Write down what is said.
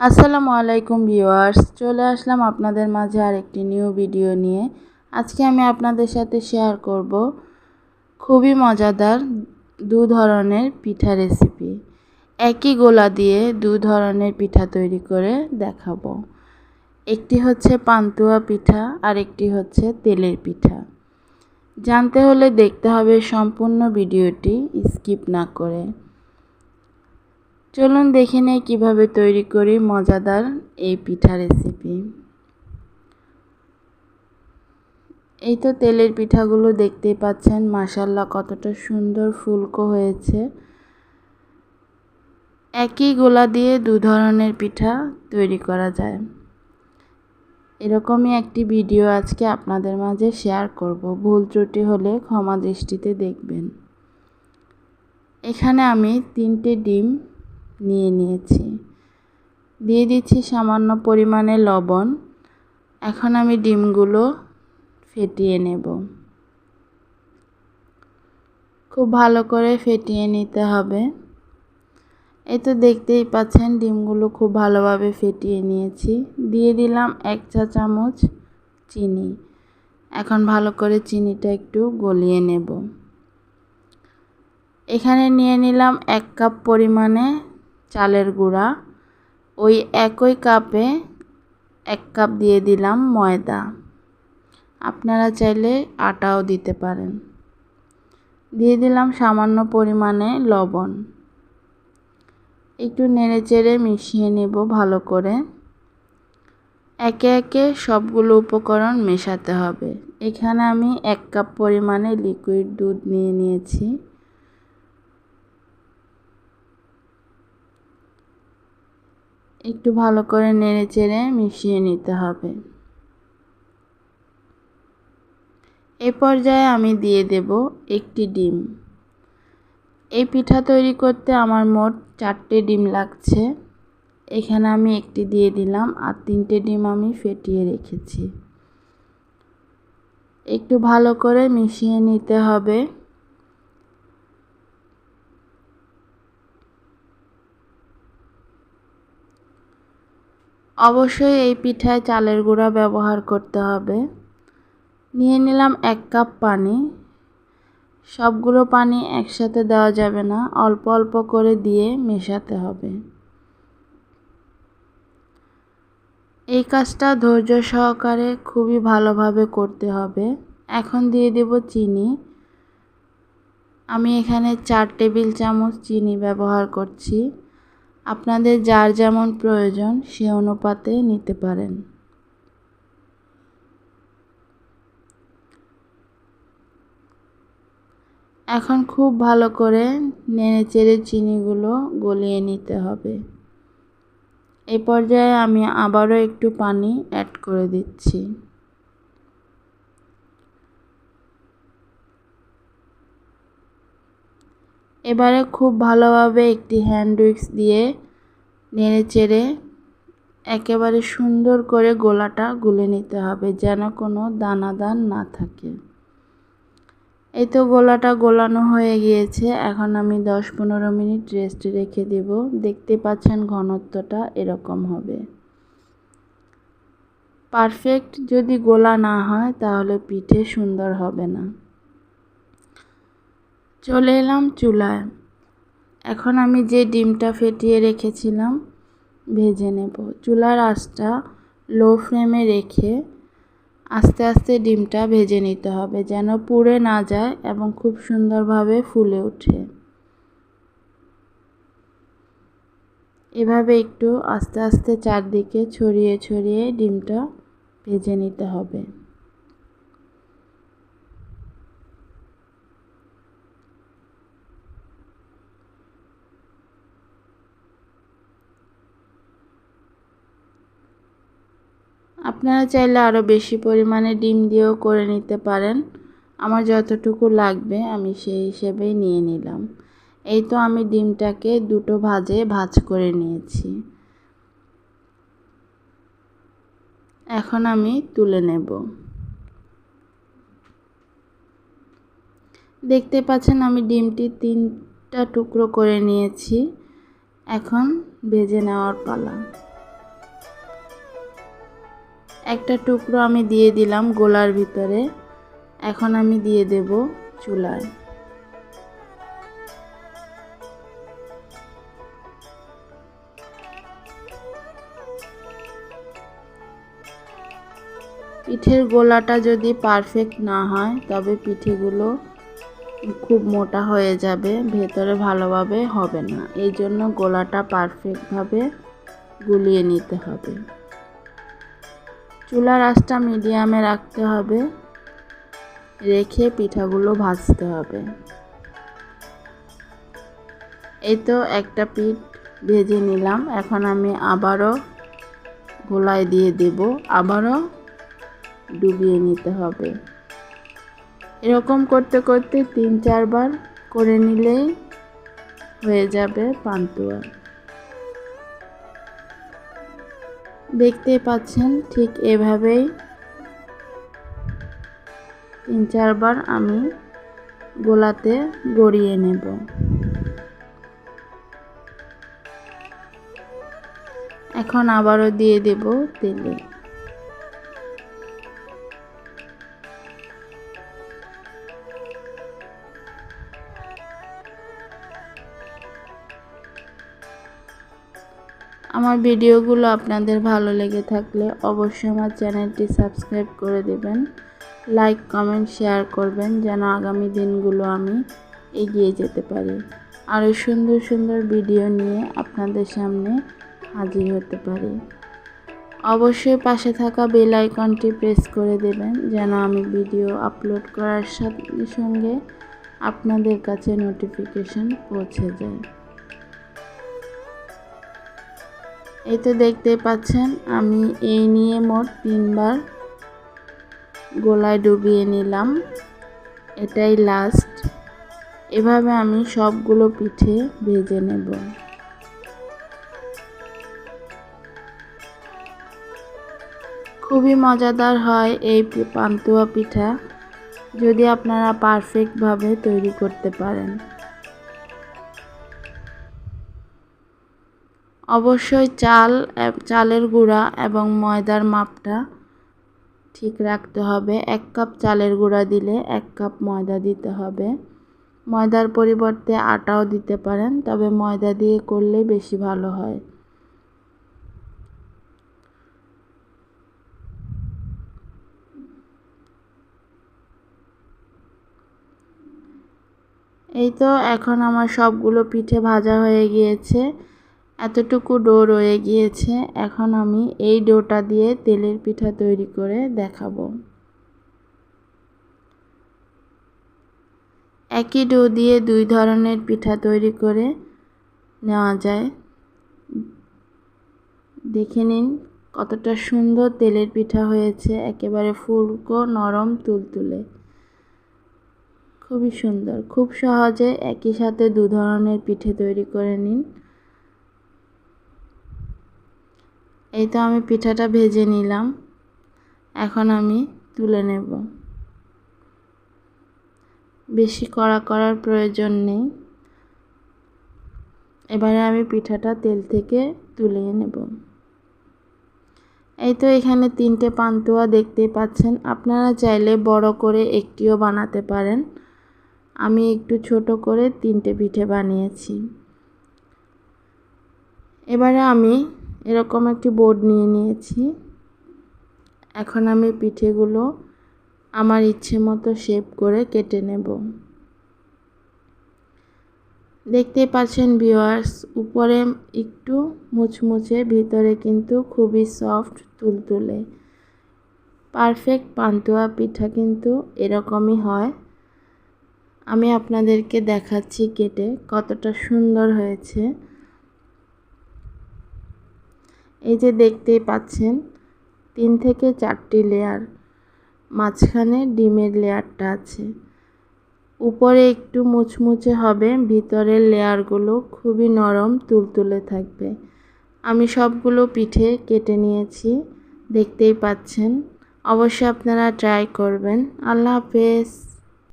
আসসালামু আলাইকুম ভিউয়ার্স, চলে আসলাম আপনাদের মাঝে আর একটি নিউ ভিডিও নিয়ে। আজকে আমি আপনাদের সাথে শেয়ার করব খুবই মজাদার দু ধরনের পিঠা রেসিপি। একই গোলা দিয়ে দু ধরনের পিঠা তৈরি করে দেখাবো। একটি হচ্ছে পান্তুয়া পিঠা আর একটি হচ্ছে তেলের পিঠা। জানতে হলে দেখতে হবে সম্পূর্ণ ভিডিওটি স্কিপ না করে। চলুন দেখে নেই কীভাবে তৈরি করি মজাদার এই পিঠা রেসিপি এই তো তেলের পিঠাগুলো দেখতেই পাচ্ছেন মাসাল্লাহ কতটা সুন্দর ফুলকো হয়েছে। একই গোলা দিয়ে দু ধরনের পিঠা তৈরি করা যায়। এরকমই একটি ভিডিও আজকে আপনাদের মাঝে শেয়ার করব। ভুল ত্রুটি হলে ক্ষমা দৃষ্টিতে দেখবেন। এখানে আমি তিনটে ডিম নিয়ে নিয়েছি। দিয়ে দিচ্ছি সামান্য পরিমাণে লবণ। এখন আমি ডিমগুলো ফেটিয়ে নেব। খুব ভালো করে ফেটিয়ে নিতে হবে। এই তো দেখতেই পাচ্ছেন ডিমগুলো খুব ভালোভাবে ফেটিয়ে নিয়েছি। দিয়ে দিলাম এক চা চামচ চিনি। এখন ভালো করে চিনিটা একটু গলিয়ে নেব। এখানে নিয়ে নিলাম এক কাপ পরিমাণে চালের গুঁড়া। ওই একই কাপে এক কাপ দিয়ে দিলাম ময়দা। আপনারা চাইলে আটাও দিতে পারেন। দিয়ে দিলাম সামান্য পরিমাণে লবণ। একটু নেড়ে চেড়ে মিশিয়ে নেব ভালো করে। একে একে সবগুলো উপকরণ মেশাতে হবে। এখানে আমি এক কাপ পরিমাণে লিকুইড দুধ নিয়ে নিয়েছি। একটু ভালো করে নেড়ে চেড়ে মিশিয়ে নিতে হবে। এ পর্যায়ে আমি দিয়ে দেব একটি ডিম। এই পিঠা তৈরি করতে আমার মোট চারটে ডিম লাগছে। এখানে আমি একটি দিয়ে দিলাম আর তিনটে ডিম আমি ফেটিয়ে রেখেছি। একটু ভালো করে মিশিয়ে নিতে হবে। অবশ্যই এই পিঠায় চালের গুঁড়া ব্যবহার করতে হবে। নিয়ে নিলাম এক কাপ পানি। সবগুলো পানি একসাথে দেওয়া যাবে না, অল্প অল্প করে দিয়ে মেশাতে হবে। এই কাজটা ধৈর্য সহকারে খুবই ভালোভাবে করতে হবে। এখন দিয়ে দেব চিনি। আমি এখানে চার টেবিল চামচ চিনি ব্যবহার করছি। আপনাদের যার যেমন প্রয়োজন, সে অনুপাতে নিতে পারেন। এখন খুব ভালো করে নেড়ে চেড়ে চিনিগুলো গলিয়ে নিতে হবে। এ পর্যায়ে আমি আবারও একটু পানি অ্যাড করে দিচ্ছি। এবারে খুব ভালোভাবে একটি হ্যান্ড উইক্স দিয়ে নেড়ে চেড়ে একেবারে সুন্দর করে গোলাটা গুলে নিতে হবে যেন কোনো দানাদার না থাকে। এই তো গোলাটা গোলানো হয়ে গিয়েছে। এখন আমি দশ পনেরো মিনিট রেস্ট রেখে দেব। দেখতে পাচ্ছেন ঘনত্বটা এরকম হবে। পারফেক্ট যদি গোলা না হয় তাহলে পিঠে সুন্দর হবে না। চলে এলাম চুলায়। এখন আমি যে ডিমটা ফেটিয়ে রেখেছিলাম, ভেজে নেব। চুলার আঁচটা লো ফ্লেমে রেখে আস্তে আস্তে ডিমটা ভেজে নিতে হবে, যেন পুড়ে না যায় এবং খুব সুন্দরভাবে ফুলে ওঠে। এভাবে একটু আস্তে আস্তে চারদিকে ছড়িয়ে ছড়িয়ে ডিমটা ভেজে নিতে হবে। আপনারা চাইলে আরও বেশি পরিমাণে ডিম দিয়েও করে নিতে পারেন। আমার যতটুকু লাগবে আমি সেই হিসেবেই নিয়ে নিলাম। এই তো আমি ডিমটাকে দুটো ভাজে ভাজ করে নিয়েছি। এখন আমি তুলে নেব। দেখতে পাচ্ছেন আমি ডিমটি তিনটা টুকরো করে নিয়েছি। এখন ভেজে নেওয়ার পালা। একটা টুকরো আমি দিয়ে দিলাম গোলার ভিতরে। এখন আমি দিয়ে দেব চুলায়। পিঠের গোলাটা যদি পারফেক্ট না হয়, তবে পিঠেগুলো খুব মোটা হয়ে যাবে, ভেতরে ভালোভাবে হবে না। এই জন্য গোলাটা পারফেক্টভাবে গুলিয়ে নিতে হবে। চুলার আঁচটা মিডিয়ামে রাখতে হবে। রেখে পিঠাগুলো ভাজতে হবে। এই তো একটা পিঠ ভেজে নিলাম। এখন আমি আবারও গোলায় দিয়ে দেব। আবারও ডুবিয়ে নিতে হবে। এরকম করতে করতে তিন চারবার করে নিলেই হয়ে যাবে পান্তুয়া। দেখতেই পাচ্ছেন ঠিক এভাবেই। তিন চারবার আমি গোলাতে গড়িয়ে নেব। এখন আবারও দিয়ে দেব তেলে। আমার ভিডিওগুলো আপনাদের ভালো লেগে থাকলে অবশ্যই আমার চ্যানেলটি সাবস্ক্রাইব করে দেবেন। লাইক, কমেন্ট, শেয়ার করবেন যেন আগামী দিনগুলো আমি এগিয়ে যেতে পারি। আরও সুন্দর সুন্দর ভিডিও নিয়ে আপনাদের সামনে হাজির হতে পারি। অবশ্যই পাশে থাকা বেল আইকনটি প্রেস করে দেবেন যেন আমি ভিডিও আপলোড করার সাথে সঙ্গে আপনাদের কাছে নোটিফিকেশন পৌঁছে যায়। এই তো দেখতে পাচ্ছেন, আমি এই নিয়ে মোট তিনবার গোলায় ডুবিয়ে নিলাম। এটাই লাস্ট এভাবে আমি সবগুলো পিঠে ভেজে নেব। খুবই মজাদার হয় এই পান্তুয়া পিঠা। যদি আপনারা পারফেক্টভাবে তৈরি করতে পারেন। অবশ্যই চাল চালের গুঁড়া এবং ময়দার মাপটা ঠিক রাখতে হবে। এক কাপ চালের গুঁড়া দিলে এক কাপ ময়দা দিতে হবে। ময়দার পরিবর্তে আটাও দিতে পারেন, তবে ময়দা দিয়ে করলে বেশি ভালো হয়। এই তো এখন আমার সবগুলো পিঠে ভাজা হয়ে গিয়েছে। এতটুকু ডো রয়ে গিয়েছে, এখন আমি এই ডোটা দিয়ে তেলের পিঠা তৈরি করে দেখাবো। একই ডো দিয়ে দুই ধরনের পিঠা তৈরি করে নেওয়া যায়। দেখে নিন কতটা সুন্দর তেলের পিঠা হয়েছে, একেবারে ফুলকো নরম তুলতুলে। খুবই সুন্দর, খুব সহজে একই সাথে দু ধরনের পিঠে তৈরি করে নিন। এই তো আমি পিঠাটা ভেজে নিলাম। এখন আমি তুলে নেব। বেশি কড়া করার প্রয়োজন নেই। এবারে আমি পিঠাটা তেল থেকে তুলে নেব। এই তো এখানে তিনটে পান্তুয়া দেখতে পাচ্ছেন। আপনারা চাইলে বড় করে একটিও বানাতে পারেন। আমি একটু ছোট করে তিনটে পিঠে বানিয়েছি। এবারে আমি এরকম একটি বোর্ড নিয়ে নিয়েছি। এখন আমি পিঠেগুলো আমার ইচ্ছে মতো শেপ করে কেটে নেব। দেখতে পাচ্ছেন ভিওয়ার্স উপরে একটু মুচমুচে, ভিতরে কিন্তু খুবই সফট তুলতুলে। পারফেক্ট পান্তুয়া পিঠা কিন্তু এরকমই হয়। আমি আপনাদেরকে দেখাচ্ছি কেটে কতটা সুন্দর হয়েছে। এই যে দেখতেই পাচ্ছেন, তিন থেকে চারটি লেয়ার মাঝখানে ডিমের লেয়ারটা আছে। উপরে একটু মুচমুচে হবে, ভিতরের লেয়ারগুলো খুবই নরম, তুলতুলে থাকবে। আমি সবগুলো পিঠে কেটে নিয়েছি, দেখতেই পাচ্ছেন। অবশ্যই আপনারা ট্রাই করবেন। আল্লাহ হাফেজ।